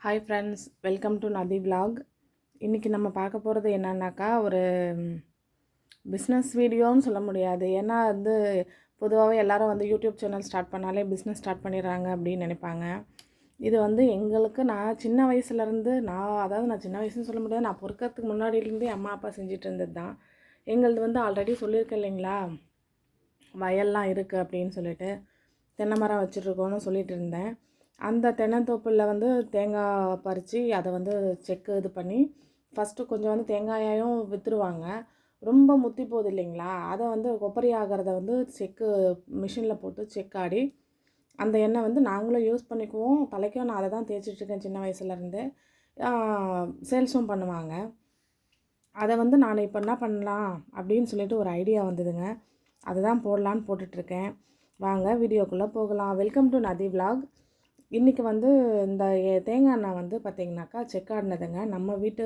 Hi friends welcome to Nadhi vlog இன்றைக்கி நம்ம பார்க்க போகிறது என்னன்னாக்கா ஒரு பிஸ்னஸ் வீடியோன்னு சொல்ல முடியாது. ஏன்னா வந்து பொதுவாகவே எல்லாரும் வந்து யூடியூப் சேனல் ஸ்டார்ட் பண்ணாலே பிஸ்னஸ் ஸ்டார்ட் பண்ணிடுறாங்க அப்படின்னு நினைப்பாங்க. இது வந்து எங்களுக்கு நான் சின்ன வயசுலேருந்து நான் அதாவது நான் சின்ன வயசுன்னு சொல்ல முடியாது நான் பொறுக்கிறதுக்கு முன்னாடியிலேருந்தே அம்மா அப்பா செஞ்சுட்டு இருந்தது தான் எங்களது வந்து ஆல்ரெடி சொல்லியிருக்கேன் இல்லைங்களா? வயல்லாம் இருக்குது அப்படின்னு சொல்லிட்டு தென்னை மரம் வச்சுட்ருக்கோன்னு சொல்லிட்டு இருந்தேன் அந்த தென்னந்தோப்பில் வந்து தேங்காய் பறித்து அதை வந்து செக்கு இது பண்ணி ஃபஸ்ட்டு கொஞ்சம் வந்து தேங்காயையும் விற்றுருவாங்க ரொம்ப முத்தி போகுது இல்லைங்களா? அதை வந்து கொப்பரி ஆகிறத வந்து செக்கு மிஷினில் போட்டு செக்காடி அந்த எண்ணெய் வந்து நாங்களும் யூஸ் பண்ணிக்குவோம். தலைக்கும் நான் அதை தான் தேய்ச்சிட்ருக்கேன் சின்ன வயசுலேருந்து சேல்ஸும் பண்ணுவாங்க. அதை வந்து நான் இப்போ என்ன பண்ணலாம் அப்படின்னு சொல்லிட்டு ஒரு ஐடியா வந்ததுங்க. அதை தான் போடலான்னு போட்டுட்ருக்கேன் வாங்க வீடியோக்குள்ளே போகலாம். வெல்கம் டு நதி விலாக் இன்றைக்கி வந்து இந்த தேங்காய் எண்ணெய் வந்து பார்த்திங்கனாக்கா செக்காடினதுங்க நம்ம வீட்டு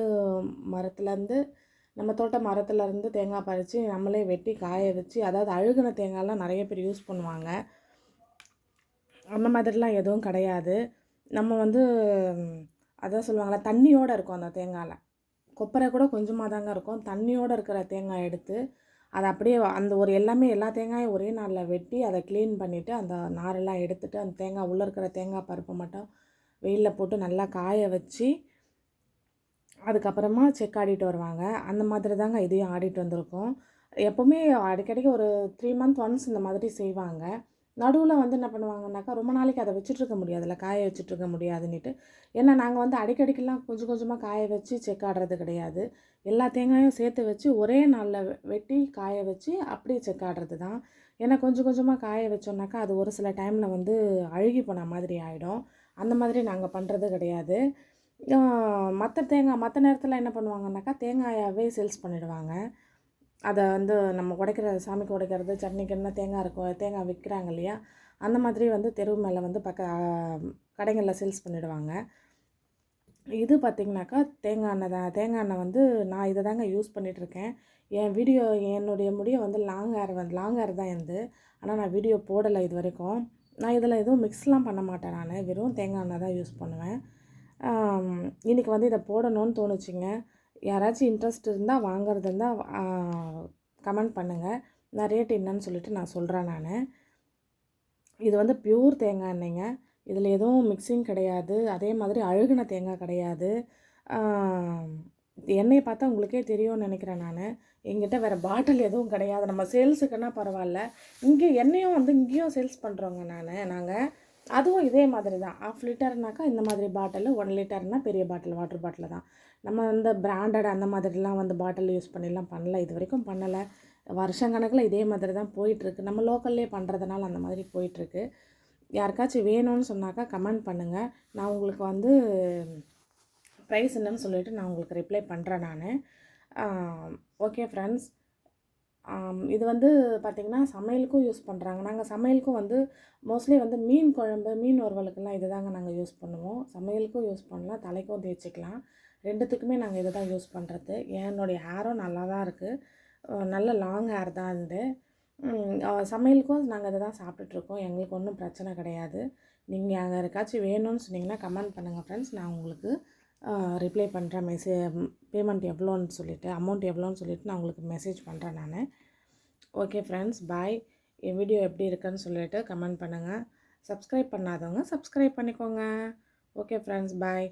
மரத்துலேருந்து நம்ம தோட்ட மரத்துலேருந்து தேங்காய் பறித்து நம்மளே வெட்டி காய வச்சு அதாவது அழுகின தேங்காய்லாம் நிறைய பேர் யூஸ் பண்ணுவாங்க. அந்த மாதிரிலாம் எதுவும் கிடையாது. நம்ம வந்து அதான் சொல்லுவாங்களா தண்ணியோடு இருக்கும் அந்த தேங்காயில். கொப்பரை கூட கொஞ்சமாக தாங்க இருக்கும். தண்ணியோடு இருக்கிற தேங்காய் எடுத்து அதை அப்படியே அந்த ஒரு எல்லாமே எல்லா தேங்காயும் ஒரே நாளில் வெட்டி அதை க்ளீன் பண்ணிவிட்டு அந்த நாரெல்லாம் எடுத்துகிட்டு அந்த தேங்காய் உள்ளே இருக்கிற தேங்காய் பருப்பை மட்டும் வெயிலில் போட்டு நல்லா காய வச்சு அதுக்கப்புறமா செக் ஆடிட்டு வருவாங்க. அந்த மாதிரி தாங்க இதையும் ஆடிட்டு வந்திருக்கோம். எப்போவுமே அடிக்கடிக்கு ஒரு த்ரீ மந்த் ஒன்ஸ் இந்த மாதிரி செய்வாங்க. நடுவில் வந்து என்ன பண்ணுவாங்கன்னாக்கா ரொம்ப நாளைக்கு அதை வச்சுட்ருக்க முடியாதுல்ல காய வச்சுட்ருக்க முடியாதுன்னுட்டு. ஏன்னா நாங்கள் வந்து அடிக்கடிக்கெல்லாம் கொஞ்சம் கொஞ்சமாக காய வச்சு செக் ஆடுறது கிடையாது. எல்லா தேங்காயும் சேர்த்து வச்சு ஒரே நாளில் வெட்டி காய வச்சு அப்படியே செக் ஆடுறது தான். ஏன்னா கொஞ்சம் கொஞ்சமாக காய வச்சோம்னாக்கா அது ஒரு சில டைமில் வந்து அழுகி போன மாதிரி ஆகிடும் அந்த மாதிரி நாங்கள் பண்ணுறது கிடையாது. மற்ற தேங்காய் மற்ற நேரத்தில் என்ன பண்ணுவாங்கன்னாக்கா தேங்காயாகவே சேல்ஸ் பண்ணிடுவாங்க. அதை வந்து நம்ம உடைக்கிற சாமிக்கு உடைக்கிறது சட்னிக்கு என்ன தேங்காய் இருக்கும் தேங்காய் விற்கிறாங்க இல்லையா? அந்த மாதிரி வந்து தெரு மேலே வந்து பக்க கடைகளில் சேல்ஸ் பண்ணிடுவாங்க. இது பார்த்திங்கனாக்கா தேங்காய் எண்ணெய் தான். தேங்காய் எண்ணெய் வந்து நான் இதை தாங்க யூஸ் பண்ணிகிட்ருக்கேன் என் வீடியோ என்னுடைய முடியை வந்து லாங் ஹேர் வந்து லாங் ஹேர் தான் இருந்து ஆனால் நான் வீடியோ போடலை இது வரைக்கும் நான் இதில் எதுவும் மிக்ஸ்லாம் பண்ண மாட்டேன் நான். வெறும் தேங்காய் எண்ணெய் தான் யூஸ் பண்ணுவேன். இன்றைக்கி வந்து இதை போடணும்னு தோணுச்சுங்க. யாராச்சும் இன்ட்ரெஸ்ட் இருந்தால் வாங்குறது இருந்தால் கமெண்ட் பண்ணுங்கள் நான் ரேட் என்னன்னு சொல்லிட்டு நான் சொல்கிறேன் நான். இது வந்து பியூர் தேங்காய் எண்ணெய்ங்க. இதில் எதுவும் மிக்சிங் கிடையாது. அதே மாதிரி அழுகின தேங்காய் கிடையாது. எண்ணெயை பார்த்தா உங்களுக்கே தெரியும்னு நினைக்கிறேன் நான். எங்கிட்ட வேறு பாட்டில் எதுவும் கிடையாது. நம்ம சேல்ஸுக்குன்னா பரவாயில்ல. இங்கே எண்ணெயும் வந்து இங்கேயும் சேல்ஸ் பண்ணுறோங்க நான் நாங்கள் அதுவும் இதே மாதிரி தான் ஆஃப் லிட்டர்னாக்கா இந்த மாதிரி பாட்டில் ஒன் லிட்டர்னால் பெரிய பாட்டில் வாட்டர் பாட்டில் தான். நம்ம வந்து பிராண்டட் அந்த மாதிரிலாம் வந்து பாட்டில் யூஸ் பண்ணிலாம் பண்ணல. இது வரைக்கும் பண்ணலை. வருஷக்கணக்கில் இதே மாதிரி தான் போயிட்டுருக்கு. நம்ம லோக்கல்லே பண்ணுறதுனால அந்த மாதிரி போயிட்டுருக்கு. யாருக்காச்சும் வேணும்னு சொன்னாக்கா கமெண்ட் பண்ணுங்கள் நான் உங்களுக்கு வந்து ப்ரைஸ் என்னன்னு சொல்லிவிட்டு நான் உங்களுக்கு ரிப்ளை பண்ணுறேன் நான். ஓகே ஃப்ரெண்ட்ஸ் இது வந்து பார்த்திங்கன்னா சமையலுக்கும் யூஸ் பண்ணுறாங்க நாங்கள் சமையலுக்கும் வந்து மோஸ்ட்லி வந்து மீன் குழம்பு மீன் வறுவலுக்கெல்லாம் இது தாங்க நாங்கள் யூஸ் பண்ணுவோம். சமையலுக்கும் யூஸ் பண்ணலாம் தலைக்கும் தேய்ச்சிக்கலாம். ரெண்டுத்துக்குமே நாங்கள் இதை தான் யூஸ் பண்ணுறது என்னுடைய ஹேரும் நல்லா தான் இருக்குது நல்ல லாங் ஹேர் தான் இருந்து சமையலுக்கும் நாங்கள் இதை தான் சாப்பிட்டுட்ருக்கோம். எங்களுக்கு ஒன்றும் பிரச்சனை கிடையாது. நீங்கள் அங்கே இருக்காச்சும் வேணும்னு சொன்னீங்கன்னா கமெண்ட் பண்ணுங்கள் ஃப்ரெண்ட்ஸ். நான் உங்களுக்கு ரிப்ளை பண்ணுறேன் மெசே பேமெண்ட் எவ்வளோன்னு சொல்லிவிட்டு அமௌண்ட் எவ்வளோன்னு சொல்லிவிட்டு நான் உங்களுக்கு மெசேஜ் பண்ணுறேன் நான். ஓகே ஃப்ரெண்ட்ஸ் பாய் என் வீடியோ எப்படி இருக்குன்னு சொல்லிவிட்டு கமெண்ட் பண்ணுங்கள் சப்ஸ்கிரைப் பண்ணாதவங்க சப்ஸ்கிரைப் பண்ணிக்கோங்க. ஓகே ஃப்ரெண்ட்ஸ் பாய்